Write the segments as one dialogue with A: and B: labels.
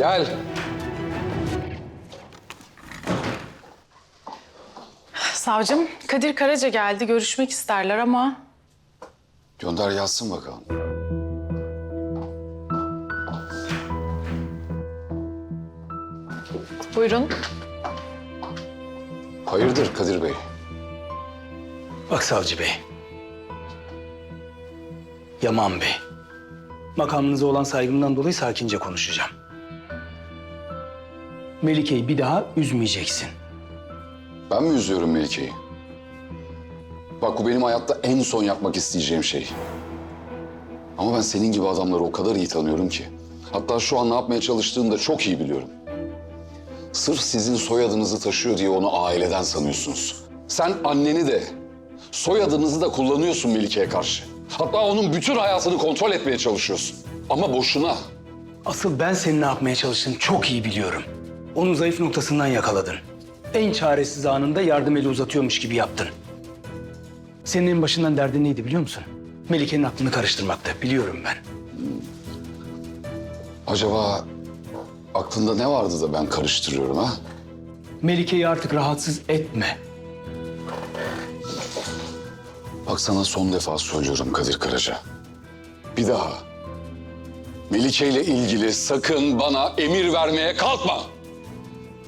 A: Gel.
B: Savcım, Kadir Karaca geldi. Görüşmek isterler ama...
A: Gönder yazsın bakalım.
B: Buyurun.
A: Hayırdır Kadir Bey?
C: Bak savcı bey. Yaman bey. Makamınıza olan saygımdan dolayı sakince konuşacağım. Melike'yi bir daha üzmeyeceksin.
A: Ben mi üzüyorum Melike'yi? Bak bu benim hayatta en son yapmak isteyeceğim şey. Ama ben senin gibi adamları o kadar iyi tanıyorum ki. Hatta şu an ne yapmaya çalıştığını da çok iyi biliyorum. Sırf sizin soyadınızı taşıyor diye onu aileden sanıyorsunuz. Sen anneni de, soyadınızı da kullanıyorsun Melike'ye karşı. Hatta onun bütün hayatını kontrol etmeye çalışıyorsun. Ama boşuna.
C: Asıl ben senin ne yapmaya çalıştığını çok iyi biliyorum. Onun zayıf noktasından yakaladın. En çaresiz anında yardım eli uzatıyormuş gibi yaptın. Senin en başından derdin neydi biliyor musun? Melike'nin aklını karıştırmakta. Biliyorum ben.
A: Acaba aklında ne vardı da ben karıştırıyorum ha?
C: Melike'yi artık rahatsız etme.
A: Bak sana son defa söylüyorum Kadir Karaca. Bir daha Melike ile ilgili sakın bana emir vermeye kalkma.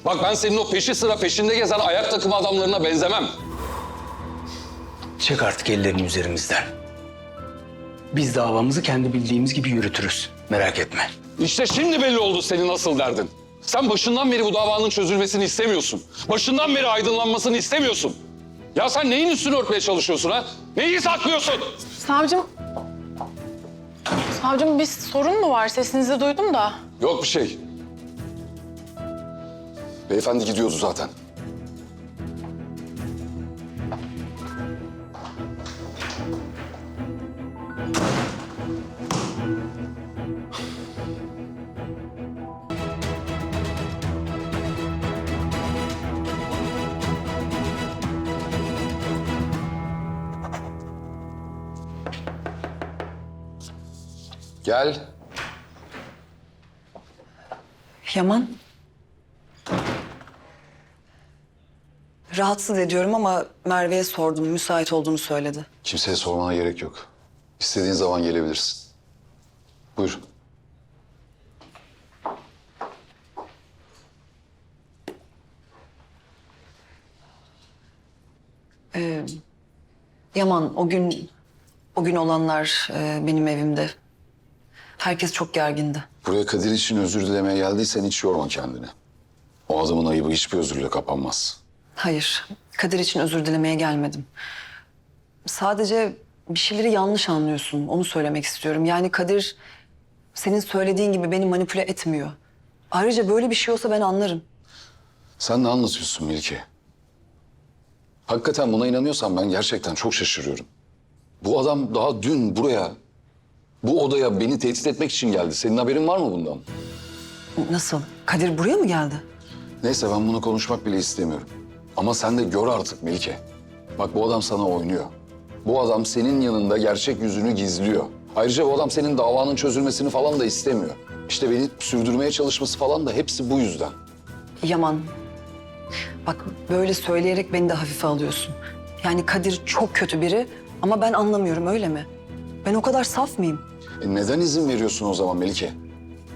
A: Bak ben senin o peşi sıra peşinde gezen ayak takımı adamlarına benzemem.
C: Çek artık ellerini üzerimizden. Biz davamızı kendi bildiğimiz gibi yürütürüz. Merak etme.
A: İşte şimdi belli oldu senin asıl derdin. Sen başından beri bu davanın çözülmesini istemiyorsun. Başından beri aydınlanmasını istemiyorsun. Ya sen neyin üstünü örtmeye çalışıyorsun ha? Neyi saklıyorsun?
B: Savcım... Savcım bir sorun mu var? Sesinizi duydum da.
A: Yok bir şey. Beyefendi gidiyordu zaten. Gel.
D: Yaman. Rahatsız ediyorum ama Merve'ye sordum. Müsait olduğunu söyledi.
A: Kimseye sormana gerek yok. İstediğin zaman gelebilirsin. Buyur.
D: Yaman o gün o gün olanlar e, benim evimde. Herkes çok gergindi.
A: Buraya Kadir için özür dilemeye geldiysen hiç yorma kendini. O adamın ayıbı hiçbir özürle kapanmaz.
D: Hayır, Kadir için özür dilemeye gelmedim. Sadece bir şeyleri yanlış anlıyorsun. Onu söylemek istiyorum. Yani Kadir senin söylediğin gibi beni manipüle etmiyor. Ayrıca böyle bir şey olsa ben anlarım.
A: Sen ne anlatıyorsun Melike? Hakikaten buna inanıyorsan ben gerçekten çok şaşırıyorum. Bu adam daha dün buraya, bu odaya beni tehdit etmek için geldi. Senin haberin var mı bundan?
D: Nasıl? Kadir buraya mı geldi?
A: Neyse ben bunu konuşmak bile istemiyorum. Ama sen de gör artık Melike. Bak bu adam sana oynuyor. Bu adam senin yanında gerçek yüzünü gizliyor. Ayrıca bu adam senin davanın çözülmesini falan da istemiyor. İşte beni sürdürmeye çalışması falan da hepsi bu yüzden.
D: Yaman. Bak böyle söyleyerek beni de hafife alıyorsun. Yani Kadir çok kötü biri ama ben anlamıyorum öyle mi? Ben o kadar saf mıyım?
A: E neden izin veriyorsun o zaman Melike?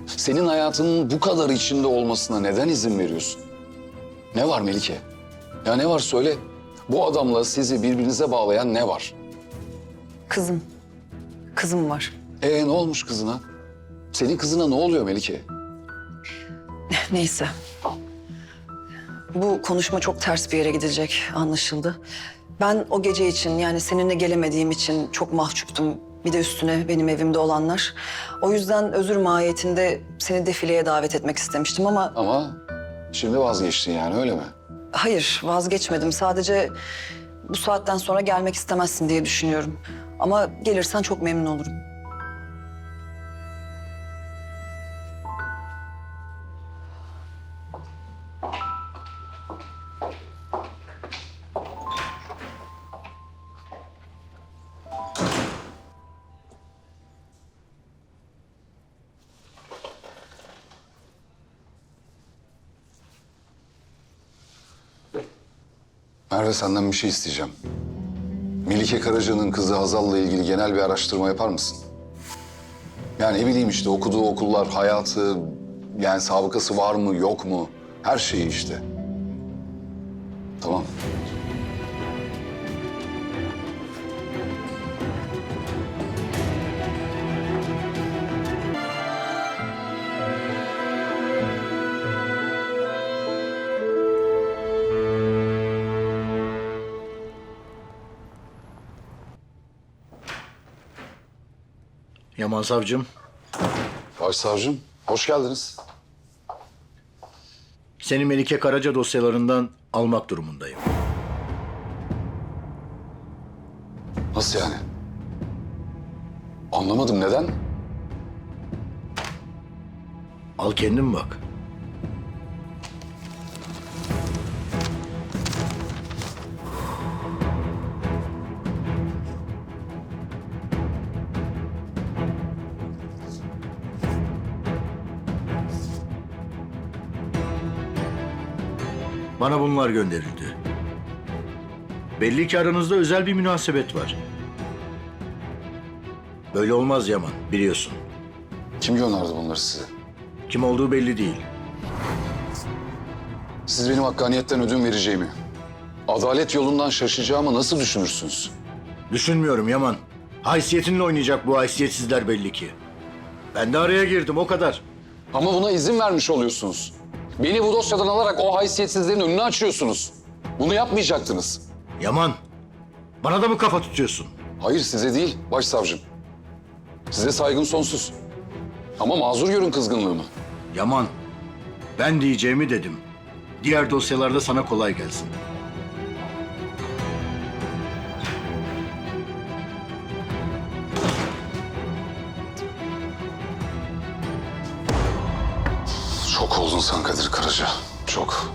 A: Senin hayatının bu kadar içinde olmasına neden izin veriyorsun? Ne var Melike? Ya ne var söyle. Bu adamla sizi birbirinize bağlayan ne var?
D: Kızım. Kızım var.
A: E ne olmuş kızına? Senin kızına ne oluyor Melike?
D: Neyse. Bu konuşma çok ters bir yere gidecek anlaşıldı. Ben o gece için yani seninle gelemediğim için çok mahcuptum. Bir de üstüne benim evimde olanlar. O yüzden özür mahiyetinde seni defileye davet etmek istemiştim ama
A: Ama şimdi vazgeçtin yani öyle mi?
D: Hayır vazgeçmedim. Sadece bu saatten sonra gelmek istemezsin diye düşünüyorum. Ama gelirsen çok memnun olurum.
A: Merve senden bir şey isteyeceğim. Melike Karaca'nın kızı Hazal'la ilgili genel bir araştırma yapar mısın? Yani ne bileyim işte okuduğu okullar, hayatı, yani sabıkası var mı yok mu? Her şeyi işte. Tamam.
E: Yaman Savcım,
A: Başsavcım, hoş geldiniz.
E: seni Melike Karaca dosyalarından almak durumundayım.
A: Nasıl yani? Anlamadım neden?
E: Al kendin bak. Bana bunlar gönderildi. Belli ki aranızda özel bir münasebet var. Böyle olmaz Yaman, biliyorsun.
A: Kim gönderdi bunları size?
E: Kim olduğu belli değil.
A: Siz benim hakkaniyetten ödün vereceğimi, adalet yolundan şaşacağımı nasıl düşünürsünüz?
E: Düşünmüyorum Yaman. Haysiyetinle oynayacak bu haysiyetsizler belli ki. Ben de araya girdim o kadar.
A: Ama buna izin vermiş oluyorsunuz. Beni bu dosyadan alarak o haysiyetsizlerin önünü açıyorsunuz. Bunu yapmayacaktınız.
E: Yaman, bana da mı kafa tutuyorsun?
A: Hayır size değil başsavcım. Size saygım sonsuz. Ama mazur görün kızgınlığımı.
E: Yaman, ben diyeceğimi dedim. Diğer dosyalarda sana kolay gelsin.
A: Çok oldun sen Kadir Karaca. Çok.